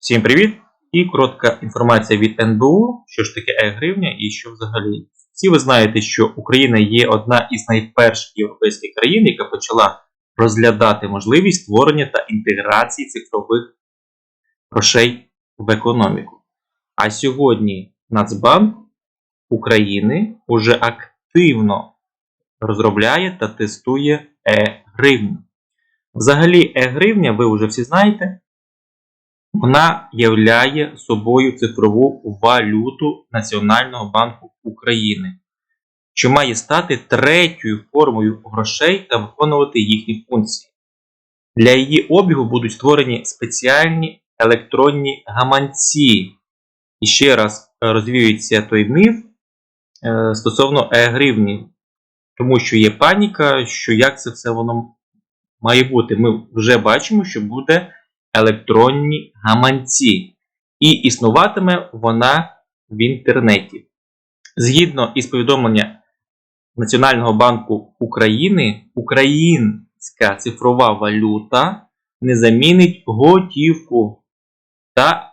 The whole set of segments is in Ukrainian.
Всім привіт! І коротка інформація від НБУ, що ж таке е-гривня і що взагалі. Всі ви знаєте, що Україна є одна із найперших європейських країн, яка почала розглядати можливість створення та інтеграції цифрових грошей в економіку. А сьогодні Нацбанк України уже активно розробляє та тестує е-гривню. Взагалі, е-гривня, ви вже всі знаєте, вона являє собою цифрову валюту Національного банку України, що має стати третьою формою грошей та виконувати їхні функції. Для її обігу будуть створені спеціальні електронні гаманці. І ще раз розвіюється той міф е, стосовно е-гривні, тому що є паніка, що як це все воно має бути. Ми вже бачимо, що буде електронні гаманці, і існуватиме вона в інтернеті. Згідно із повідомлення Національного банку України, українська цифрова валюта не замінить готівку та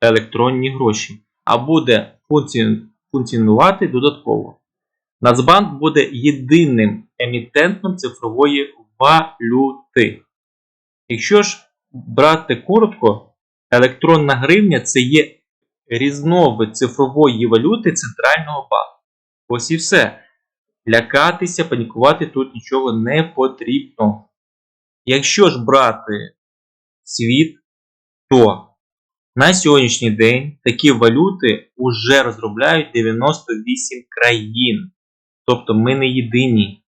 електронні гроші, а буде функціонувати додатково. Нацбанк буде єдиним емітентом цифрової валюти. Якщо ж брати коротко, електронна гривня це є різновид цифрової валюти Центрального банку. Ось і все. Лякатися, панікувати тут нічого не потрібно. Якщо ж брати світ, то на сьогоднішній день такі валюти вже розробляють 98 країн. Тобто ми не єдині,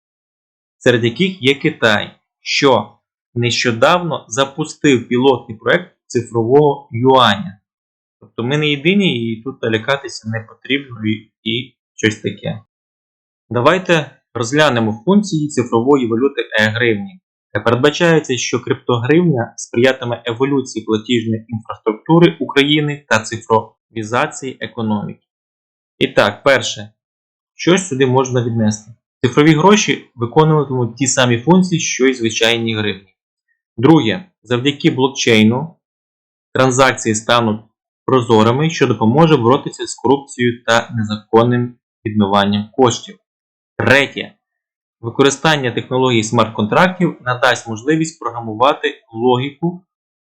серед яких є Китай, що нещодавно запустив пілотний проект цифрового юаня. Тобто ми не єдині і тут лякатися не потрібно і, і щось таке. Давайте розглянемо функції цифрової валюти е-гривні. Передбачається, що криптогривня сприятиме еволюції платіжної інфраструктури України та цифровізації економіки. І так, перше, що сюди можна віднести? Цифрові гроші виконуватимуть ті самі функції, що й звичайні гривні. Друге, завдяки блокчейну транзакції стануть прозорими, що допоможе боротися з корупцією та незаконним відмиванням коштів. Третє. Використання технологій смарт-контрактів надасть можливість програмувати логіку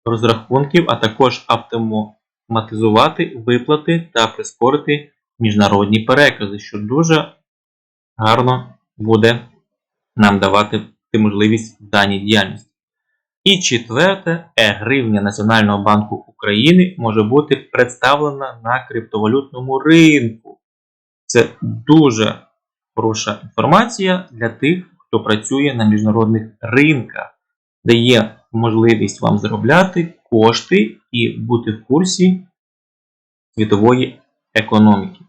розрахунків, а також автоматизувати виплати та прискорити міжнародні перекази, що дуже гарно буде нам давати можливість в даній діяльності. І четверте, е-гривня Національного банку України може бути представлена на криптовалютному ринку. Це дуже хороша інформація для тих, хто працює на міжнародних ринках, де є можливість вам заробляти кошти і бути в курсі світової економіки.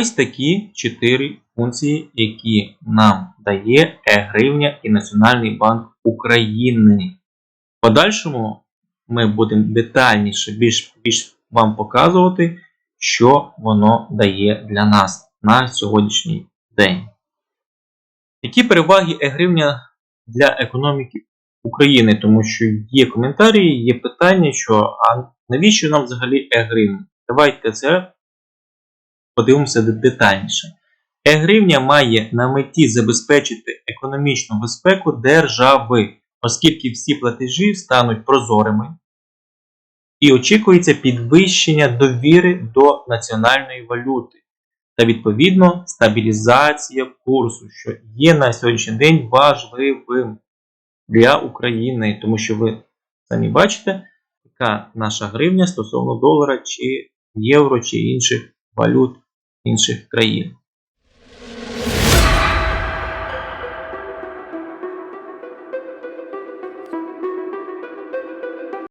Ось такі чотири функції, які нам дає е-гривня і Національний банк України. В подальшому ми будемо детальніше більш, більш вам показувати, що воно дає для нас на сьогоднішній день. Які переваги е-гривня для економіки України? Тому що є коментарі, є питання, що а навіщо нам взагалі е-гривня? Давайте це подивимося детальніше. Е-гривня має на меті забезпечити економічну безпеку держави, оскільки всі платежі стануть прозорими і очікується підвищення довіри до національної валюти та, відповідно, стабілізація курсу, що є на сьогоднішній день важливим для України, тому що ви самі бачите, яка наша гривня стосовно долара чи євро чи інших валют інших країн.